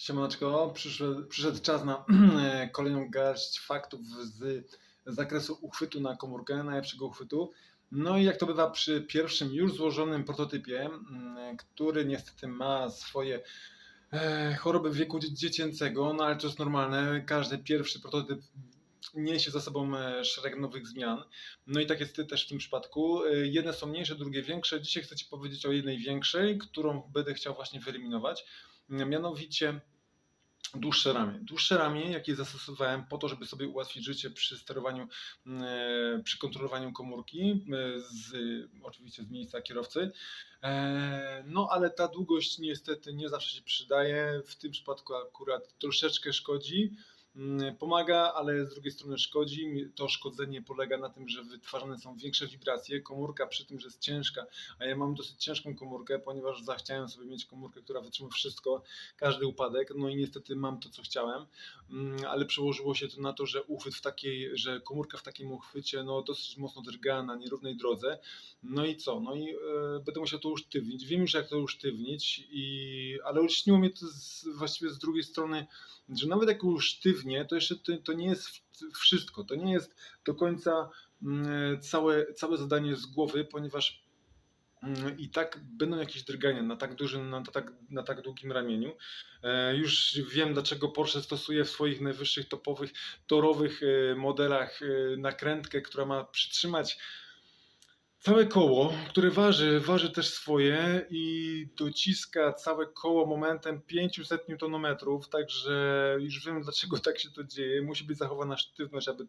Siemaneczko, przyszedł, przyszedł czas na kolejną garść faktów z zakresu uchwytu na komórkę, najlepszego uchwytu. No i jak to bywa przy pierwszym już złożonym prototypie, mm, który niestety ma swoje e, choroby wieku dzie- dziecięcego, no ale to jest normalne, każdy pierwszy prototyp niesie za sobą e, szereg nowych zmian. No i tak jest też w tym przypadku. E, Jedne są mniejsze, drugie większe. Dzisiaj chcę Ci powiedzieć o jednej większej, którą będę chciał właśnie wyeliminować. Mianowicie dłuższe ramię. Dłuższe ramię, jakie zastosowałem po to, żeby sobie ułatwić życie przy sterowaniu, e, przy kontrolowaniu komórki, e, z, oczywiście z miejsca kierowcy. E, No ale ta długość niestety nie zawsze się przydaje. W tym przypadku akurat troszeczkę szkodzi. Mm, Pomaga, ale z drugiej strony szkodzi. To szkodzenie polega na tym, że wytwarzane są większe wibracje. Komórka przy tym, że jest ciężka, a ja mam dosyć ciężką komórkę, ponieważ zachciałem sobie mieć komórkę, która wytrzyma wszystko, każdy upadek. No i niestety mam to, co chciałem, Mm, ale przełożyło się to na to, że uchwyt w takiej, że komórka w takim uchwycie no, dosyć mocno drga na nierównej drodze. No i co? No i e, będę musiał to usztywnić. Wiem już, jak to usztywnić, i, ale uśniło mnie to z, właściwie z drugiej strony, że nawet jak usztywnię, to jeszcze to, to nie jest wszystko. To nie jest do końca mm, całe, całe zadanie z głowy, ponieważ mm, i tak będą jakieś drgania na tak dużym, na tak, na tak długim ramieniu. E, Już wiem, dlaczego Porsche stosuje w swoich najwyższych topowych torowych e, modelach e, nakrętkę, która ma przytrzymać całe koło, które waży, waży też swoje i dociska całe koło momentem 500 Nm, także już wiem dlaczego tak się to dzieje. Musi być zachowana sztywność, aby,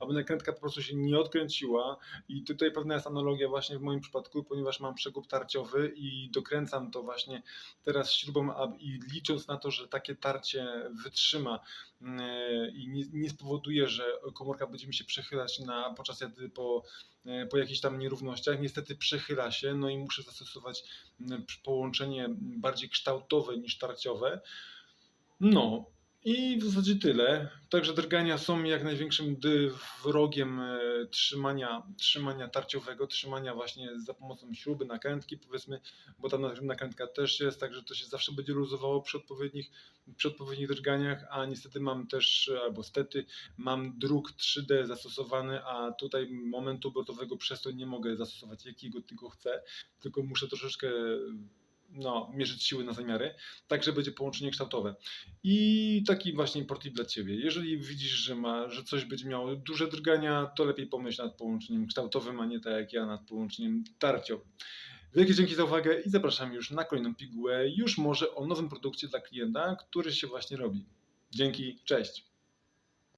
aby nakrętka po prostu się nie odkręciła i tutaj pewna jest analogia właśnie w moim przypadku, ponieważ mam przegub tarciowy i dokręcam to właśnie teraz śrubą i licząc na to, że takie tarcie wytrzyma mm, i nie, nie spowoduje, że komórka będzie mi się przechylać na, podczas jazdy po, e, po jakichś tam nierównościach. Niestety przechyla się, no i muszę zastosować mm, połączenie bardziej kształtowe niż tarciowe. No i w zasadzie tyle. Także drgania są jak największym wrogiem e, trzymania, trzymania tarciowego, trzymania właśnie za pomocą śruby, nakrętki powiedzmy, bo na- nakrętka też jest, także to się zawsze będzie luzowało przy odpowiednich, przy odpowiednich drganiach, a niestety mam też, albo stety, mam druk 3D zastosowany, a tutaj momentu obrotowego przez to nie mogę zastosować jakiego tylko chcę, tylko muszę troszeczkę no, mierzyć siły na zamiary, także będzie połączenie kształtowe. I taki właśnie portip dla Ciebie. Jeżeli widzisz, że, ma, że coś będzie miało duże drgania, to lepiej pomyśl nad połączeniem kształtowym, a nie tak jak ja nad połączeniem tarciowym. Wielkie dzięki za uwagę i zapraszam już na kolejną pigułę, już może o nowym produkcie dla klienta, który się właśnie robi. Dzięki, cześć.